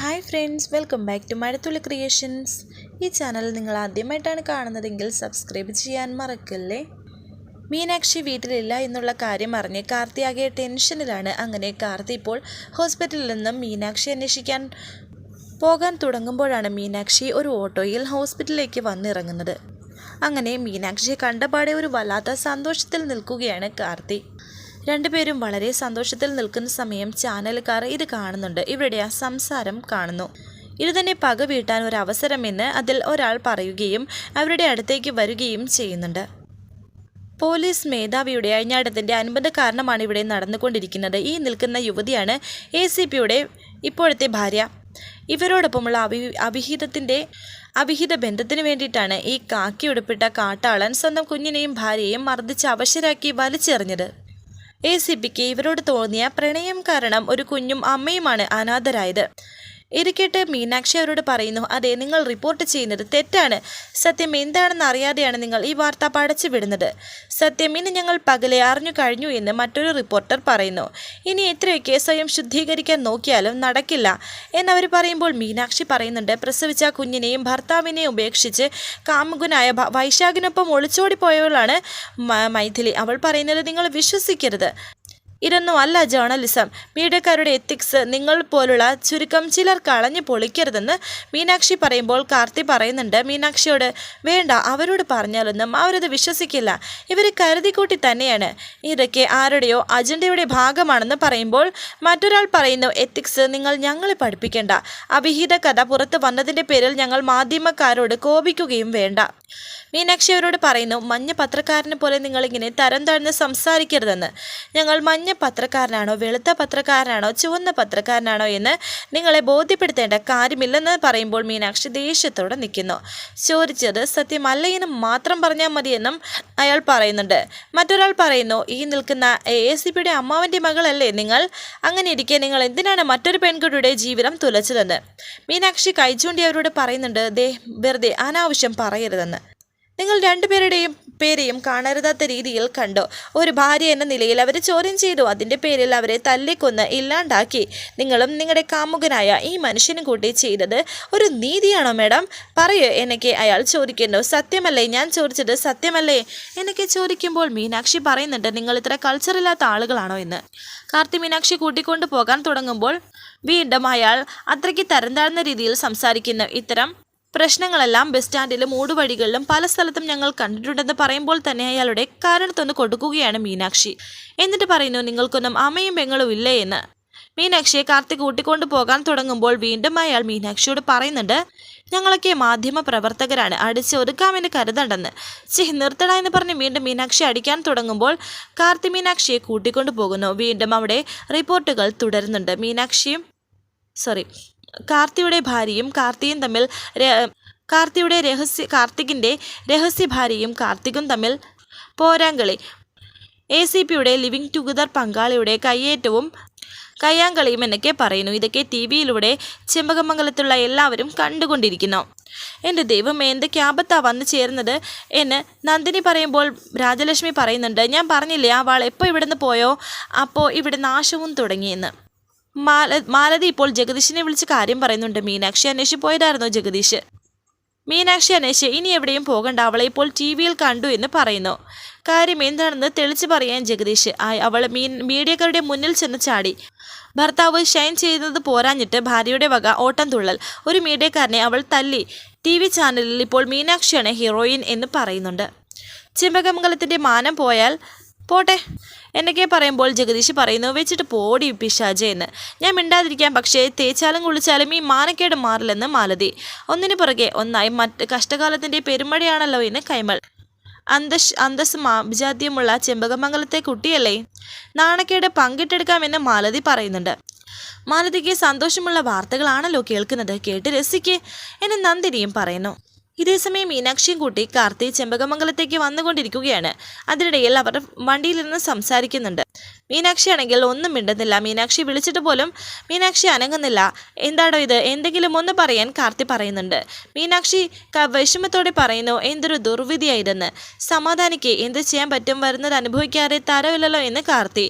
Hi friends welcome back to Mazhathulli creations ഈ channel നിങ്ങൾ ആദ്യമായിട്ടാണ് കാണുന്നതെങ്കിൽ സബ്സ്ക്രൈബ് ചെയ്യാൻ മറക്കല്ലേ? മീനാക്ഷി വീട്ടിലില്ല എന്നുള്ള കാര്യം അറിഞ്ഞ് കാർത്തി ആകെ ടെൻഷനിലാണ് അങ്ങനെ കാർത്തി ഇപ്പോൾ ഹോസ്പിറ്റലിൽ നിന്നും മീനാക്ഷി അന്വേഷിക്കാൻ പോകാൻ തുടങ്ങുമ്പോഴാണ് മീനാക്ഷി ഒരു ഓട്ടോയിൽ ഹോസ്പിറ്റലിലേക്ക് വന്നിറങ്ങുന്നത്. അങ്ങനെ മീനാക്ഷിയെ കണ്ടപാടെ ഒരു വല്ലാത്ത സന്തോഷത്തിൽ നിൽക്കുകയാണ് കാർത്തി. രണ്ടുപേരും വളരെ സന്തോഷത്തിൽ നിൽക്കുന്ന സമയം ചാനലുകാർ ഇത് കാണുന്നുണ്ട്. ഇവരുടെ ആ സംസാരം കാണുന്നു. ഇത് തന്നെ പക വീട്ടാൻ ഒരു അവസരമെന്ന് അതിൽ ഒരാൾ പറയുകയും അവരുടെ അടുത്തേക്ക് വരികയും ചെയ്യുന്നുണ്ട്. പോലീസ് മേധാവിയുടെ അഴിഞ്ഞാട്ടത്തിന്റെ അനുബന്ധ കാരണമാണ് ഇവിടെ നടന്നുകൊണ്ടിരിക്കുന്നത്. ഈ നിൽക്കുന്ന യുവതിയാണ് എ സി പിയുടെ ഇപ്പോഴത്തെ ഭാര്യ. ഇവരോടൊപ്പമുള്ള അഭി അഭിഹിതത്തിന്റെ അഭിഹിത ബന്ധത്തിന് വേണ്ടിയിട്ടാണ് ഈ കാക്കി ഉടുപ്പിട്ട കാട്ടാളൻ സ്വന്തം കുഞ്ഞിനെയും ഭാര്യയെയും മർദ്ദിച്ച് അവശരാക്കി വലിച്ചെറിഞ്ഞത്. എ സി പിക്ക് ഇവരോട് തോന്നിയ പ്രണയം കാരണം ഒരു കുഞ്ഞും അമ്മയുമാണ് അനാഥരായത്. ഇരിക്കട്ടെ മീനാക്ഷി അവരോട് പറയുന്നു അതെ നിങ്ങൾ റിപ്പോർട്ട് ചെയ്യുന്നത് തെറ്റാണ്. സത്യം എന്താണെന്ന് അറിയാതെയാണ് നിങ്ങൾ ഈ വാർത്ത പടച്ചു വിടുന്നത്. സത്യം ഇന്ന് ഞങ്ങൾ പകലെ അറിഞ്ഞു കഴിഞ്ഞു എന്ന് മറ്റൊരു റിപ്പോർട്ടർ പറയുന്നു. ഇനി എത്രയൊക്കെ സ്വയം ശുദ്ധീകരിക്കാൻ നോക്കിയാലും നടക്കില്ല. എന്നവർ പറയുമ്പോൾ മീനാക്ഷി പറയുന്നുണ്ട് പ്രസവിച്ച കുഞ്ഞിനെയും ഭർത്താവിനെയും ഉപേക്ഷിച്ച് കാമുകനായ വൈശാഖിനൊപ്പം ഒളിച്ചോടിപ്പോയവളാണ് പോയവളാണ് മൈഥിലി. അവൾ പറയുന്നത് നിങ്ങൾ വിശ്വസിക്കരുത്. ഇതൊന്നും അല്ല ജേർണലിസം മീഡിയക്കാരുടെ എത്തിക്സ് നിങ്ങൾ പോലുള്ള ചുരുക്കം ചിലർ കളഞ്ഞു പൊളിക്കരുതെന്ന് മീനാക്ഷി പറയുമ്പോൾ കാർത്തി പറയുന്നുണ്ട്. മീനാക്ഷിയോട് വേണ്ട അവരോട് പറഞ്ഞാലൊന്നും അവരത് വിശ്വസിക്കില്ല. ഇവർ കരുതിക്കൂട്ടി തന്നെയാണ്. ഇതൊക്കെ ആരുടെയോ അജണ്ടയുടെ ഭാഗമാണെന്ന് പറയുമ്പോൾ മറ്റൊരാൾ പറയുന്നു എത്തിക്സ് നിങ്ങൾ ഞങ്ങളെ പഠിപ്പിക്കേണ്ട. അഭിഹിത കഥ പുറത്ത് വന്നതിന്റെ പേരിൽ ഞങ്ങൾ മാധ്യമക്കാരോട് കോപിക്കുകയും വേണ്ട. മീനാക്ഷി അവരോട് പറയുന്നു മഞ്ഞ പത്രക്കാരനെ പോലെ നിങ്ങളിങ്ങനെ തരം താഴ്ന്ന് സംസാരിക്കരുതെന്ന്. ഞങ്ങൾ മഞ്ഞ പത്രക്കാരനാണോ വെളുത്ത പത്രക്കാരനാണോ ചുവന്ന പത്രക്കാരനാണോ എന്ന് നിങ്ങളെ ബോധ്യപ്പെടുത്തേണ്ട കാര്യമില്ലെന്ന് പറയുമ്പോൾ മീനാക്ഷി ദേഷ്യത്തോടെ നിൽക്കുന്നു. ചോദിച്ചത് സത്യമല്ല എന്ന് മാത്രം പറഞ്ഞാൽ മതിയെന്നും അയാൾ പറയുന്നുണ്ട്. മറ്റൊരാൾ പറയുന്നു ഈ നിൽക്കുന്ന എ എസ് സി പിയുടെ അമ്മാവന്റെ മകളല്ലേ നിങ്ങൾ? അങ്ങനെ ഇരിക്കെ നിങ്ങൾ എന്തിനാണ് മറ്റൊരു പെൺകുട്ടിയുടെ ജീവിതം തുലച്ചതെന്ന്? മീനാക്ഷി കൈചൂണ്ടി അവരോട് പറയുന്നുണ്ട് ദേ വെറുതെ അനാവശ്യം പറയരുതെന്ന്. നിങ്ങൾ രണ്ടുപേരുടെയും പേരെയും കാണരുതാത്ത രീതിയിൽ കണ്ടു. ഒരു ഭാര്യ എന്ന നിലയിൽ അവരെ ചോദ്യം ചെയ്തു. അതിന്റെ പേരിൽ അവരെ തല്ലിക്കൊന്ന് ഇല്ലാണ്ടാക്കി. നിങ്ങളും നിങ്ങളുടെ കാമുകനായ ഈ മനുഷ്യനും കൂട്ടി ചെയ്തത് ഒരു നീതിയാണോ മേഡം? പറയൂ എനിക്ക് അയാൾ ചോദിക്കുന്നു. സത്യമല്ലേ? ഞാൻ ചോദിച്ചത് സത്യമല്ലേ? എനിക്ക് ചോദിക്കുമ്പോൾ മീനാക്ഷി പറയുന്നുണ്ട് നിങ്ങൾ ഇത്ര കൾച്ചറില്ലാത്ത ആളുകളാണോ എന്ന്. കാർത്തി മീനാക്ഷി കൂട്ടിക്കൊണ്ടു പോകാൻ തുടങ്ങുമ്പോൾ വീണ്ടും അയാൾ അത്രയ്ക്ക് തരം രീതിയിൽ സംസാരിക്കുന്നു. ഇത്തരം പ്രശ്നങ്ങളെല്ലാം ബസ് സ്റ്റാൻഡിലും ഊടുവഴികളിലും പല സ്ഥലത്തും ഞങ്ങൾ കണ്ടിട്ടുണ്ടെന്ന് പറയുമ്പോൾ തന്നെ അയാളുടെ കാരണത്തൊന്ന് കൊടുക്കുകയാണ് മീനാക്ഷി. എന്നിട്ട് പറയുന്നു നിങ്ങൾക്കൊന്നും അമ്മയും പെങ്ങളും ഇല്ലേ എന്ന്? മീനാക്ഷിയെ കാർത്തിക് കൂട്ടിക്കൊണ്ടു പോകാൻ തുടങ്ങുമ്പോൾ വീണ്ടും അയാൾ മീനാക്ഷിയോട് പറയുന്നുണ്ട് ഞങ്ങളൊക്കെ മാധ്യമ പ്രവർത്തകരാണ് അടിച്ച് ഒതുക്കാമെന്ന് കരുതണ്ടെന്ന്. ചി നിർത്തട എന്ന് പറഞ്ഞ് വീണ്ടും മീനാക്ഷി അടിക്കാൻ തുടങ്ങുമ്പോൾ കാർത്തി മീനാക്ഷിയെ കൂട്ടിക്കൊണ്ടു പോകുന്നു. വീണ്ടും അവിടെ റിപ്പോർട്ടുകൾ തുടരുന്നുണ്ട്. മീനാക്ഷിയും സോറി കാർത്തിയുടെ ഭാര്യയും കാർത്തിയും തമ്മിൽ കാർത്തിയുടെ രഹസ്യ കാർത്തികിന്റെ രഹസ്യ ഭാര്യയും കാർത്തികും തമ്മിൽ പോരാങ്കളി. എ സി പിയുടെ ലിവിങ് ടുഗദർ പങ്കാളിയുടെ കയ്യേറ്റവും കയ്യാങ്കളിയും എന്നൊക്കെ പറയുന്നു. ഇതൊക്കെ ടി വിയിലൂടെ ചെമ്പകമംഗലത്തുള്ള എല്ലാവരും കണ്ടുകൊണ്ടിരിക്കുന്നു. എന്റെ ദൈവം എന്തൊക്കെ ആപത്താ വന്നു ചേർന്നത് എന്ന് നന്ദിനി പറയുമ്പോൾ രാജലക്ഷ്മി പറയുന്നുണ്ട് ഞാൻ പറഞ്ഞില്ലേ ആ വാൾ എപ്പോൾ ഇവിടുന്ന് പോയോ? അപ്പോൾ ഇവിടെ നാശവും തുടങ്ങിയെന്ന്. മാല മാലതി ഇപ്പോൾ ജഗദീഷിനെ വിളിച്ച് കാര്യം പറയുന്നുണ്ട്. മീനാക്ഷി അന്വേഷിച്ച് പോയതായിരുന്നു ജഗദീഷ്. മീനാക്ഷി അന്വേഷിച്ച് ഇനി എവിടെയും പോകണ്ട. അവളെ ഇപ്പോൾ ടി വിയിൽ കണ്ടു എന്ന് പറയുന്നു. കാര്യം എന്താണെന്ന് തെളിച്ചു പറയാൻ ജഗദീഷ്. അവൾ മീൻ മീഡിയക്കാരുടെ മുന്നിൽ ചെന്ന് ചാടി. ഭർത്താവ് ഷൈൻ ചെയ്യുന്നത് പോരാഞ്ഞിട്ട് ഭാര്യയുടെ വക ഓട്ടം തുള്ളൽ. ഒരു മീഡിയക്കാരനെ അവൾ തല്ലി. ടി വി ചാനലിൽ ഇപ്പോൾ മീനാക്ഷിയാണ് ഹീറോയിൻ എന്ന് പറയുന്നുണ്ട്. ചെമ്പകമംഗലത്തിന്റെ മാനം പോയാൽ പോട്ടെ. എന്നൊക്കെ പറയുമ്പോൾ ജഗദീഷ് പറയുന്നു വെച്ചിട്ട് പോടി പിശാജ എന്ന്. ഞാൻ മിണ്ടാതിരിക്കാം പക്ഷേ തേച്ചാലും കുളിച്ചാലും ഈ മാനക്കേട് മാറില്ലെന്ന് മാലതി. ഒന്നിനു പുറകെ ഒന്നായി മറ്റ് കഷ്ടകാലത്തിന്റെ പെരുമഴയാണല്ലോ എന്ന് കൈമൾ. അന്തസ് അന്തസ്സും അഭിജാത്യമുള്ള ചെമ്പകമംഗലത്തെ കുട്ടിയല്ലേ? നാണക്കേട് പങ്കിട്ടെടുക്കാമെന്ന് മാലതി പറയുന്നുണ്ട്. മാലതിക്ക് സന്തോഷമുള്ള വാർത്തകളാണല്ലോ കേൾക്കുന്നത്. കേട്ട് രസിക്ക് എന്ന് നന്ദിനിയും പറയുന്നു. ഇതേസമയം മീനാക്ഷിയും കൂട്ടി കാർത്തി ചെമ്പകമംഗലത്തേക്ക് വന്നുകൊണ്ടിരിക്കുകയാണ്. അതിനിടയിൽ അവർ വണ്ടിയിലിരുന്ന് സംസാരിക്കുന്നുണ്ട്. മീനാക്ഷി ആണെങ്കിൽ ഒന്നും മിണ്ടുന്നില്ല. മീനാക്ഷി വിളിച്ചിട്ട് പോലും മീനാക്ഷി അനങ്ങുന്നില്ല. എന്താടോ ഇത്? എന്തെങ്കിലും ഒന്ന് പറയാൻ കാർത്തി പറയുന്നുണ്ട്. മീനാക്ഷി വിഷമത്തോടെ പറയുന്നു എന്തൊരു ദുർവിധിയായിരുന്നു സമാധാനിക്ക് എന്ത് ചെയ്യാൻ പറ്റും? വരുന്നത് അനുഭവിക്കാതെ തരവില്ലല്ലോ എന്ന് കാർത്തി.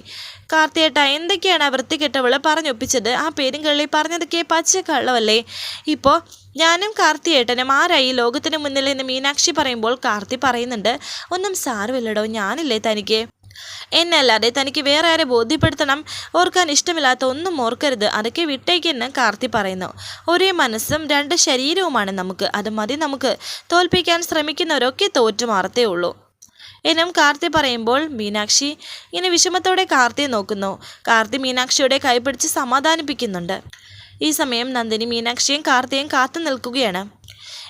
കാർത്തിയേട്ട എന്തൊക്കെയാണ് വൃത്തികെട്ടവൾ പറഞ്ഞൊപ്പിച്ചത്? ആ പേരും കള്ളി പറഞ്ഞതൊക്കെ പച്ച കള്ളവല്ലേ ഇപ്പോൾ ഞാനും കാർത്തിയേട്ടനും ആരായി ലോകത്തിന് മുന്നിൽ എന്ന് മീനാക്ഷി പറയുമ്പോൾ കാർത്തി പറയുന്നുണ്ട് ഒന്നും സാരമില്ലടോ ഞാനില്ലേ തനിക്ക്. എന്നല്ലാതെ തനിക്ക് വേറെ ആരെ ബോധ്യപ്പെടുത്തണം? ഓർക്കാൻ ഇഷ്ടമില്ലാത്ത ഒന്നും ഓർക്കരുത്. അതൊക്കെ വിട്ടേക്കെന്ന് കാർത്തി പറയുന്നു. ഒരേ മനസ്സും രണ്ട് ശരീരവുമാണ് നമുക്ക്. അത് മതി നമുക്ക്. തോൽപ്പിക്കാൻ ശ്രമിക്കുന്നവരൊക്കെ തോറ്റു മാറത്തേ ഉള്ളൂ. എന്നും കാർത്തി പറയുമ്പോൾ മീനാക്ഷി ഇങ്ങനെ വിഷമത്തോടെ കാർത്തിയെ നോക്കുന്നു. കാർത്തി മീനാക്ഷിയുടെ കൈപിടിച്ച് സമാധാനിപ്പിക്കുന്നുണ്ട്. ഈ സമയം നന്ദിനി മീനാക്ഷിയും കാർത്തിയും കാത്തു നിൽക്കുകയാണ്.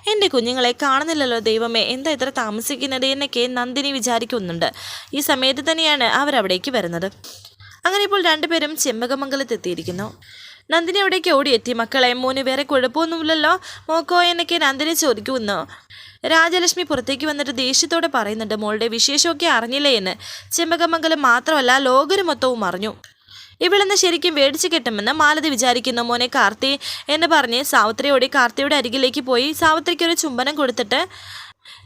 എന്റെ കുഞ്ഞുങ്ങളെ കാണുന്നില്ലല്ലോ ദൈവമേ എന്താ ഇത്ര താമസിക്കുന്നത്? എന്നൊക്കെ നന്ദിനി വിചാരിക്കുന്നുണ്ട്. ഈ സമയത്ത് തന്നെയാണ് അവരവിടേക്ക് വരുന്നത്. അങ്ങനെ ഇപ്പോൾ രണ്ടുപേരും ചെമ്പകമംഗലത്ത് എത്തിയിരിക്കുന്നു നന്ദിനി അവിടേക്ക് ഓടിയെത്തി. മക്കളെ മോന് വേറെ കുഴപ്പമൊന്നുമില്ലല്ലോ? മോക്കോ? എന്നൊക്കെ നന്ദിനി ചോദിക്കുന്നു. രാജലക്ഷ്മി പുറത്തേക്ക് വന്നിട്ട് ദേഷ്യത്തോടെ പറയുന്നുണ്ട്. മോളുടെ വിശേഷമൊക്കെ അറിഞ്ഞില്ലേ എന്ന്. ചെമ്പകമംഗലം മാത്രമല്ല ലോകരും മൊത്തവും അറിഞ്ഞു. ഇവിടുന്ന് ശരിക്കും മേടിച്ചു കിട്ടുമെന്ന് മാലതി വിചാരിക്കുന്നു. മോനെ കാർത്തി എന്ന് പറഞ്ഞ് സാവിത്രിയോടെ കാർത്തിയുടെ അരികിലേക്ക് പോയി സാവിത്രിക്ക് ഒരു ചുംബനം കൊടുത്തിട്ട്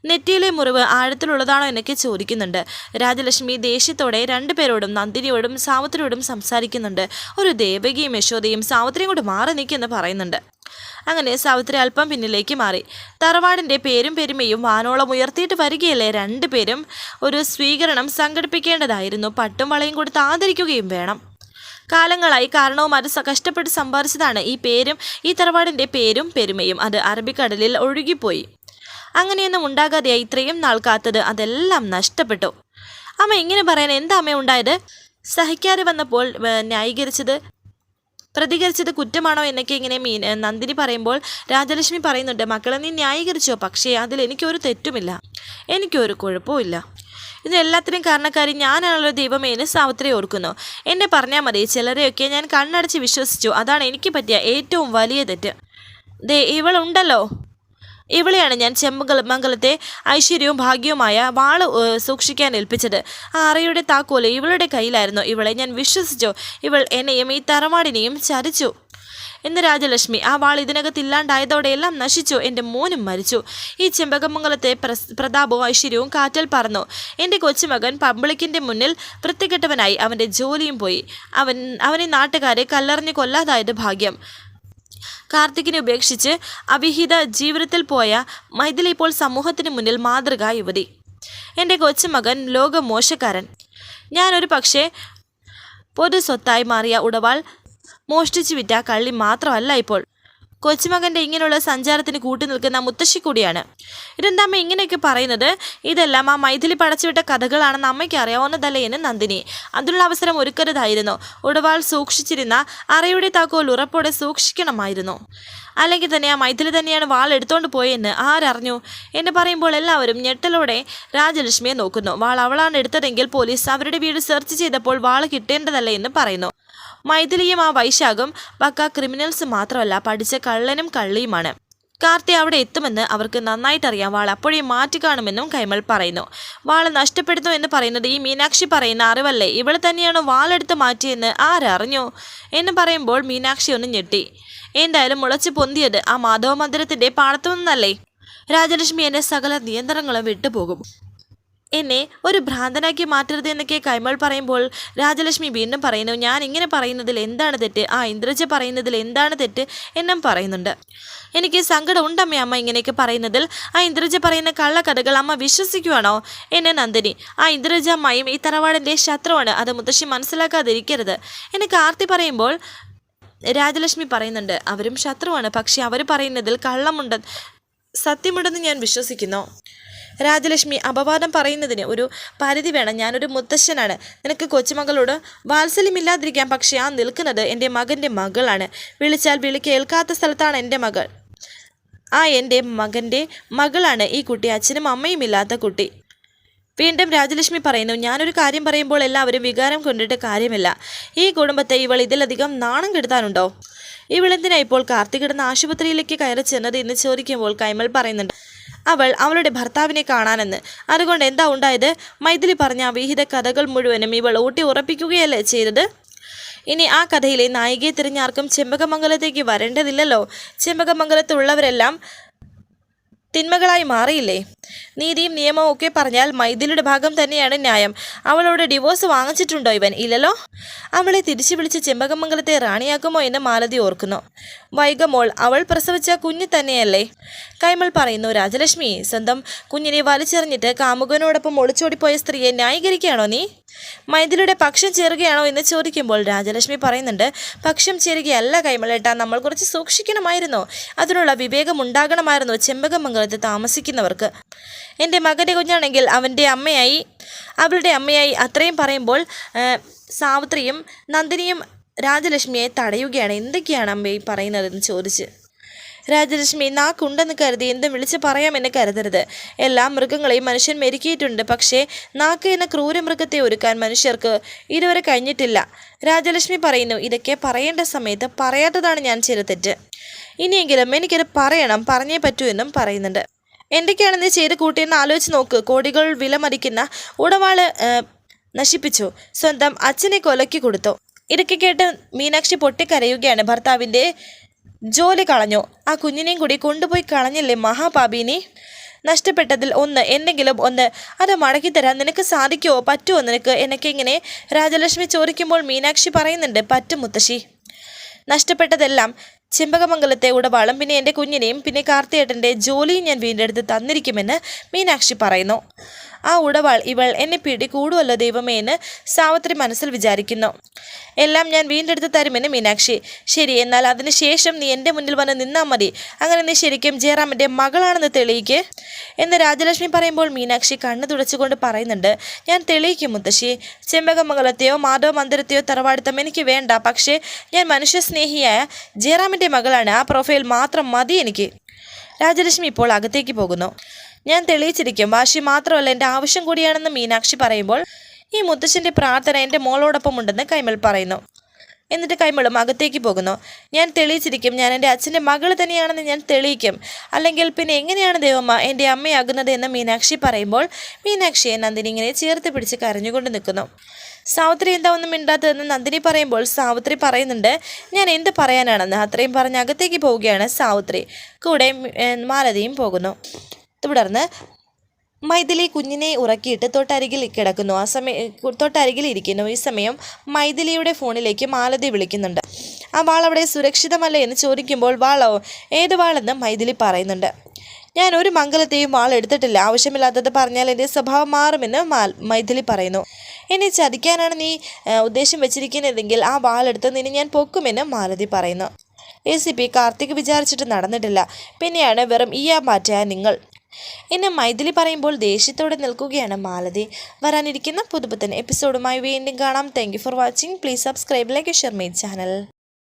നെറ്റിയിലെ മുറിവ് ആഴത്തിലുള്ളതാണോ? എന്നൊക്കെ ചോദിക്കുന്നുണ്ട്. രാജലക്ഷ്മി ദേഷ്യത്തോടെ രണ്ടുപേരോടും നന്ദിനിയോടും സാവിത്രിയോടും സംസാരിക്കുന്നുണ്ട്. ഒരു ദേവകിയും യശോദയും സാവിത്രിയും കൂടെ മാറി നിൽക്കുമെന്ന് പറയുന്നുണ്ട്. അങ്ങനെ സാവിത്രി അല്പം പിന്നിലേക്ക് മാറി. തറവാടിന്റെ പേരും പെരുമയും വാനോളം ഉയർത്തിയിട്ട് വരികയല്ലേ രണ്ടുപേരും ഒരു സ്വീകരണം സംഘടിപ്പിക്കേണ്ടതായിരുന്നു. പട്ടും വളയും കൊടുത്ത് ആദരിക്കുകയും വേണം. കാലങ്ങളായി കാരണവും അത് കഷ്ടപ്പെട്ട് സമ്പാദിച്ചതാണ്. ഈ പേരും ഈ തറവാടിന്റെ പേരും പെരുമയും അത് അറബിക്കടലിൽ ഒഴുകിപ്പോയി. അങ്ങനെയൊന്നും ഉണ്ടാകാതെയായി ഇത്രയും നാൾ കാത്തത് അതെല്ലാം നഷ്ടപ്പെട്ടു. അമ്മ ഇങ്ങനെ പറയാൻ എന്താ അമ്മ ഉണ്ടായത്? സഹിക്കാതെ വന്നപ്പോൾ ന്യായീകരിച്ചത് പ്രതികരിച്ചത് കുറ്റമാണോ എന്നൊക്കെ ഇങ്ങനെ മീൻ നന്ദിനി പറയുമ്പോൾ രാജലക്ഷ്മി പറയുന്നുണ്ട് മക്കളെ നീ ന്യായീകരിച്ചോ? പക്ഷേ അതിൽ എനിക്കൊരു തെറ്റുമില്ല. എനിക്കൊരു കുഴപ്പമില്ല ഇതിനെല്ലാത്തിനും കാരണക്കാരി ഞാനാണല്ലോ ദൈവമേ എന്ന് സാവിത്രി ഓർക്കുന്നു. എന്നെ പറഞ്ഞാൽ മതി ചിലരെയൊക്കെ ഞാൻ കണ്ണടച്ച് വിശ്വസിച്ചു. അതാണ് എനിക്ക് പറ്റിയ ഏറ്റവും വലിയ തെറ്റ്. ദേ ഇവളുണ്ടല്ലോ. ഇവളെയാണ് ഞാൻ ചെമ്പകല മംഗലത്തെ ഐശ്വര്യവും ഭാഗ്യവുമായ വാൾ സൂക്ഷിക്കാൻ ഏൽപ്പിച്ചത്. ആ അറയുടെ താക്കോൽ ഇവളുടെ കയ്യിലായിരുന്നു. ഇവളെ ഞാൻ വിശ്വസിച്ചു. ഇവൾ എന്നെയും ഈ തറവാടിനെയും ചതിച്ചു. എന്ന് രാജലക്ഷ്മി ആ വാൾ ഇതിനകത്ത് ഇല്ലാണ്ടായതോടെയെല്ലാം നശിച്ചു. എന്റെ മോനും മരിച്ചു. ഈ ചെമ്പകമംഗലത്തെ പ്രതാപവും ഐശ്വര്യവും കാറ്റൽ പറന്നു. എന്റെ കൊച്ചുമകൻ പബ്ലിക്കിന്റെ മുന്നിൽ വൃത്തികെട്ടവനായി അവന്റെ ജോലിയും പോയി. അവൻ അവനെ നാട്ടുകാരെ കല്ലെറിഞ്ഞ് കൊല്ലാതായത് ഭാഗ്യം. കാർത്തികിനെ ഉപേക്ഷിച്ച് അവിഹിത ജീവിതത്തിൽ പോയ മൈഥിലി ഇപ്പോൾ സമൂഹത്തിന് മുന്നിൽ മാതൃകാ യുവതി. എന്റെ കൊച്ചുമകൻ ലോകമോശക്കാരൻ. ഞാനൊരു പക്ഷേ പൊതു സ്വത്തായി മാറിയ ഉടവാൾ മോഷ്ടിച്ചു വിറ്റ കള്ളി മാത്രമല്ല ഇപ്പോൾ. കൊച്ചുമകന്റെ ഇങ്ങനെയുള്ള സഞ്ചാരത്തിന് കൂട്ടി നിൽക്കുന്ന മുത്തശ്ശി കൂടിയാണ്. ഇതെന്താ അമ്മ ഇങ്ങനെയൊക്കെ പറയുന്നത്? ഇതെല്ലാം ആ മൈഥിലി പടച്ചുവിട്ട കഥകളാണെന്ന് അമ്മയ്ക്ക് അറിയാവുന്നതല്ലേ എന്ന് നന്ദിനി. അതിനുള്ള അവസരം ഒരുക്കരുതായിരുന്നു. ഉടവാൾ സൂക്ഷിച്ചിരുന്ന അറയുടെ താക്കോൽ ഉറപ്പോടെ സൂക്ഷിക്കണമായിരുന്നു. അല്ലെങ്കിൽ തന്നെ ആ മൈഥിലി തന്നെയാണ് വാൾ എടുത്തോണ്ട് പോയെന്ന് ആരറിഞ്ഞു? എന്ന് പറയുമ്പോൾ എല്ലാവരും ഞെട്ടലോടെ രാജലക്ഷ്മിയെ നോക്കുന്നു. വാൾ അവളാണ് എടുത്തതെങ്കിൽ പോലീസ് അവരുടെ വീട് സെർച്ച് ചെയ്തപ്പോൾ വാൾ കിട്ടേണ്ടതല്ല എന്ന് പറയുന്നു. മൈഥിലിയും ആ വൈശാഖും പക്ക ക്രിമിനൽസ് മാത്രമല്ല പഠിച്ച കള്ളനും കള്ളിയുമാണ്. കാർത്തി അവിടെ എത്തുമെന്ന് അവർക്ക് നന്നായിട്ടറിയാം. വാൾ അപ്പോഴേ മാറ്റിക്കാണുമെന്നും കൈമൾ പറയുന്നു. വാൾ നഷ്ടപ്പെടുന്നു എന്ന് പറയുന്നത് ഈ മീനാക്ഷി പറയുന്ന അറിവല്ലേ? ഇവൾ തന്നെയാണ് വാളെടുത്ത് മാറ്റിയെന്ന് ആരറിഞ്ഞു? എന്ന് പറയുമ്പോൾ മീനാക്ഷി ഒന്ന് ഞെട്ടി. എന്തായാലും മുളച്ചു പൊന്തിയത് ആ മാധവ മന്ദിരത്തിന്റെ പാടത്തു നിന്നല്ലേ? രാജലക്ഷ്മി എന്നെ സകല നിയന്ത്രണങ്ങളും വിട്ടുപോകും. എന്നെ ഒരു ഭ്രാന്തനാക്കി മാറ്റരുത് എന്നൊക്കെ കൈമൾ പറയുമ്പോൾ രാജലക്ഷ്മി വീണ്ടും പറയുന്നു ഞാൻ ഇങ്ങനെ പറയുന്നതിൽ എന്താണ് തെറ്റ്? ആ ഇന്ദ്രജ പറയുന്നതിൽ എന്താണ് തെറ്റ്? എന്നും പറയുന്നുണ്ട്. എനിക്ക് സങ്കടം ഉണ്ടമ്മേ അമ്മ ഇങ്ങനെയൊക്കെ പറയുന്നതിൽ. ആ ഇന്ദ്രജ പറയുന്ന കള്ളക്കഥകൾ അമ്മ വിശ്വസിക്കുവാണോ? എന്നെ നന്ദിനി ആ ഇന്ദ്രജ അമ്മയും ഈ തറവാടിന്റെ ശത്രുവാണ്. അത് മുത്തശ്ശി മനസ്സിലാക്കാതിരിക്കരുത്. എന്നെ കാർത്തി പറയുമ്പോൾ രാജലക്ഷ്മി പറയുന്നുണ്ട് അവരും ശത്രുവാണ്. പക്ഷെ അവർ പറയുന്നതിൽ കള്ളമുണ്ട്. സത്യമുണ്ടെന്ന് ഞാൻ വിശ്വസിക്കുന്നു. രാജലക്ഷ്മി അപവാദം പറയുന്നതിന് ഒരു പരിധി വേണം. ഞാനൊരു മുത്തശ്ശനാണ്. നിനക്ക് കൊച്ചുമകളോട് വാത്സല്യമില്ലാതിരിക്കാം പക്ഷേ ആ നിൽക്കുന്നത് എന്റെ മകന്റെ മകളാണ്. വിളിച്ചാൽ വിളി കേൾക്കാത്ത സ്ഥലത്താണ് എന്റെ മകൾ. ആ എന്റെ മകന്റെ മകളാണ് ഈ കുട്ടി. അച്ഛനും അമ്മയും ഇല്ലാത്ത കുട്ടി. വീണ്ടും രാജലക്ഷ്മി പറയുന്നു ഞാനൊരു കാര്യം പറയുമ്പോൾ എല്ലാവരും വികാരം കൊണ്ടിട്ട് കാര്യമില്ല. ഈ കുടുംബത്തെ ഇവൾ ഇതിലധികം നാണം കെടുത്താനുണ്ടോ? ഇവളെന്തിനാ ഇപ്പോൾ കാർത്തി കിടന്ന ആശുപത്രിയിലേക്ക് കയറി ചെന്നത്? എന്ന് ചോദിക്കുമ്പോൾ കൈമൾ പറയുന്നുണ്ട് അവൾ അവളുടെ ഭർത്താവിനെ കാണാനെന്ന്. അതുകൊണ്ട് എന്താ ഉണ്ടായത്? മൈഥിലി പറഞ്ഞ വിഹിത കഥകൾ മുഴുവനും ഇവൾ ഊട്ടി ഉറപ്പിക്കുകയല്ലേ ചെയ്തത്? ഇനി ആ കഥയിലെ നായികയെ തിരഞ്ഞാർക്കും ചെമ്പകമംഗലത്തേക്ക് വരേണ്ടതില്ലല്ലോ. ചെമ്പകമംഗലത്തുള്ളവരെല്ലാം തിന്മകളായി മാറിയില്ലേ? നീതിയും നിയമവും ഒക്കെ പറഞ്ഞാൽ മൈഥിലിയുടെ ഭാഗം തന്നെയാണ് ന്യായം. അവളോട് ഡിവോഴ്സ് വാങ്ങിച്ചിട്ടുണ്ടോ ഇവൻ? ഇല്ലല്ലോ. അവളെ തിരിച്ചു വിളിച്ച് ചെമ്പകമംഗലത്തെ റാണിയാക്കുമോ എന്ന് മാലതി ഓർക്കുന്നു. വൈകമോൾ അവൾ പ്രസവിച്ച കുഞ്ഞ് തന്നെയല്ലേ? കൈമൾ പറയുന്നു രാജലക്ഷ്മി സ്വന്തം കുഞ്ഞിനെ വലിച്ചെറിഞ്ഞിട്ട് കാമുകനോടൊപ്പം ഒളിച്ചോടിപ്പോയ സ്ത്രീയെ ന്യായീകരിക്കുകയാണോ നീ? മൈഥിലിയുടെ പക്ഷം ചേരുകയാണോ എന്ന് ചോദിക്കുമ്പോൾ രാജലക്ഷ്മി പറയുന്നുണ്ട് പക്ഷം ചേരുകയല്ല കൈമളേട്ട നമ്മൾ കുറച്ച് സൂക്ഷിക്കണമായിരുന്നു. അതിനുള്ള വിവേകം ഉണ്ടാകണമായിരുന്നു ചെമ്പകമംഗലത്ത് താമസിക്കുന്നവർക്ക്. എന്റെ മകന്റെ കുഞ്ഞാണെങ്കിൽ അവന്റെ അമ്മയായി. അവളുടെ അമ്മയായി അത്രയും പറയുമ്പോൾ സാവിത്രിയും നന്ദിനിയും രാജലക്ഷ്മിയെ തടയുകയാണ്. എന്തൊക്കെയാണ് അമ്മ പറയുന്നതെന്ന് ചോദിച്ച്. രാജലക്ഷ്മി നാക്കുണ്ടെന്ന് കരുതി എന്തും വിളിച്ച് പറയാമെന്ന് കരുതരുത്. എല്ലാ മൃഗങ്ങളെയും മനുഷ്യൻ മെരുക്കിയിട്ടുണ്ട്. പക്ഷേ നാക്ക് എന്ന ക്രൂരമൃഗത്തെ ഒരുക്കാൻ മനുഷ്യർക്ക് ഇതുവരെ കഴിഞ്ഞിട്ടില്ല. രാജലക്ഷ്മി പറയുന്നു ഇതൊക്കെ പറയേണ്ട സമയത്ത് പറയാത്തതാണ് ഞാൻ ചെയ്ത തെറ്റ്. ഇനിയെങ്കിലും എനിക്കത് പറയണം പറഞ്ഞേ പറ്റൂ എന്നും പറയുന്നുണ്ട്. എന്തൊക്കെയാണ് നീ ചെയ്ത് കൂട്ടിയെന്ന് ആലോചിച്ച് നോക്ക്. കോടികൾ വിലമതിക്കുന്ന ഉടവാൾ നശിപ്പിച്ചു. സ്വന്തം അച്ഛനെ കൊലക്കി കൊടുത്തു. ഇതൊക്കെ കേട്ട് മീനാക്ഷി പൊട്ടിക്കരയുകയാണ്. ഭർത്താവിന്റെ ജോലി കളഞ്ഞു. ആ കുഞ്ഞിനെയും കൂടി കൊണ്ടുപോയി കളഞ്ഞില്ലേ മഹാപാപിനെ? നഷ്ടപ്പെട്ടതിൽ ഒന്ന് എന്തെങ്കിലും ഒന്ന് അത് മടക്കി തരാൻ നിനക്ക് സാധിക്കുമോ പറ്റുമോ നിനക്ക്? എന്നൊക്കെ ഇങ്ങനെ രാജലക്ഷ്മി ചോദിക്കുമ്പോൾ മീനാക്ഷി പറയുന്നുണ്ട് പറ്റും മുത്തശ്ശി. നഷ്ടപ്പെട്ടതെല്ലാം ചെമ്പകമംഗലത്തെ ഉടവാളും പിന്നെ എന്റെ കുഞ്ഞിനെയും പിന്നെ കാർത്തിയേട്ടന്റെ ജോലിയും ഞാൻ വീണ്ടെടുത്ത് തന്നിരിക്കുമെന്ന് മീനാക്ഷി പറയുന്നു. ആ ഉടവാൾ ഇവൾ എന്നെ പിടികൂടുമല്ലോ ദൈവമേ എന്ന് സാവത്രി മനസ്സിൽ വിചാരിക്കുന്നു. എല്ലാം ഞാൻ വീണ്ടെടുത്ത് തരുമെന്ന് മീനാക്ഷി. ശരി എന്നാൽ അതിനുശേഷം നീ എന്റെ മുന്നിൽ വന്ന് നിന്നാൽ മതി. അങ്ങനെ നീ ശരിക്കും ജയറാമിന്റെ മകളാണെന്ന് തെളിയിക്ക്. എന്ന് രാജലക്ഷ്മി പറയുമ്പോൾ മീനാക്ഷി കണ്ണു തുടച്ചുകൊണ്ട് പറയുന്നുണ്ട്. ഞാൻ തെളിയിക്കും മുത്തശ്ശി. ചെമ്പകമംഗലത്തെയോ മാധവ മന്ദിരത്തെയോ തറവാടിത്തം എനിക്ക് വേണ്ട. പക്ഷേ ഞാൻ മനുഷ്യസ്നേഹിയായ ജയറാമിന്റെ മകളാണ്. ആ പ്രൊഫൈൽ മാത്രം മതി എനിക്ക്. രാജലക്ഷ്മി ഇപ്പോൾ അകത്തേക്ക് പോകുന്നു. ഞാൻ തെളിയിച്ചിരിക്കും. വാശി മാത്രമല്ല എന്റെ ആവശ്യം കൂടിയാണെന്ന് മീനാക്ഷി പറയുമ്പോൾ ഈ മുത്തശ്ശന്റെ പ്രാർത്ഥന എന്റെ മോളോടൊപ്പം ഉണ്ടെന്ന് കൈമൾ പറയുന്നു. എന്നിട്ട് കൈമളും അകത്തേക്ക് പോകുന്നു. ഞാൻ തെളിയിച്ചിരിക്കും ഞാൻ എന്റെ അച്ഛന്റെ മകൾ തന്നെയാണെന്ന് ഞാൻ തെളിയിക്കും. അല്ലെങ്കിൽ പിന്നെ എങ്ങനെയാണ് ദേവമ്മ എന്റെ അമ്മയാകുന്നത് എന്ന് മീനാക്ഷി പറയുമ്പോൾ മീനാക്ഷിയെ നന്ദിനി ഇങ്ങനെ ചേർത്ത് പിടിച്ച് കരഞ്ഞുകൊണ്ട് നിൽക്കുന്നു. സാവിത്രി എന്താ ഒന്നും മിണ്ടാത്തതെന്ന് നന്ദിനി പറയുമ്പോൾ സാവിത്രി പറയുന്നുണ്ട് ഞാൻ എന്ത് പറയാനാണെന്ന്? അത്രയും പറഞ്ഞ് അകത്തേക്ക് പോവുകയാണ് സാവിത്രി. കൂടെ മാലതിയും പോകുന്നു. തുടർന്ന് മൈഥിലി കുഞ്ഞിനെ ഉറക്കിയിട്ട് തൊട്ടരികിൽ കിടക്കുന്നു. ആ സമയം തൊട്ടരികിൽ ഇരിക്കുന്നു. ഈ സമയം മൈഥിലിയുടെ ഫോണിലേക്ക് മാലതി വിളിക്കുന്നുണ്ട്. ആ വാൾ അവിടെ സുരക്ഷിതമല്ലേ എന്ന് ചോദിക്കുമ്പോൾ വാളോ ഏത് വാളെന്ന് മൈഥിലി പറയുന്നുണ്ട്. ഞാൻ ഒരു മംഗലത്തെയും വാൾ എടുത്തിട്ടില്ല. ആവശ്യമില്ലാത്തത് പറഞ്ഞാൽ എന്റെ സ്വഭാവം മാറുമെന്ന് മൈഥിലി പറയുന്നു. എന്നെ ചതിക്കാനാണ് നീ ഉദ്ദേശം വെച്ചിരിക്കുന്നതെങ്കിൽ ആ വാളെടുത്ത് നിന്നെ ഞാൻ പൊക്കുമെന്ന് മാലതി പറയുന്നു. എ സി പി കാർത്തിക് വിചാരിച്ചിട്ട് നടന്നിട്ടില്ല. പിന്നെയാണ് വെറും ഈയാ മാറ്റാ നിങ്ങൾ എന്നെ മൈഥിലി പറയുമ്പോൾ ദേഷ്യത്തോടെ നിൽക്കുകയാണ് മാലതി. വരാനിരിക്കുന്ന പുതുപുത്തൻ എപ്പിസോഡുമായി വീണ്ടും കാണാം. Thank for watching please subscribe like share my channel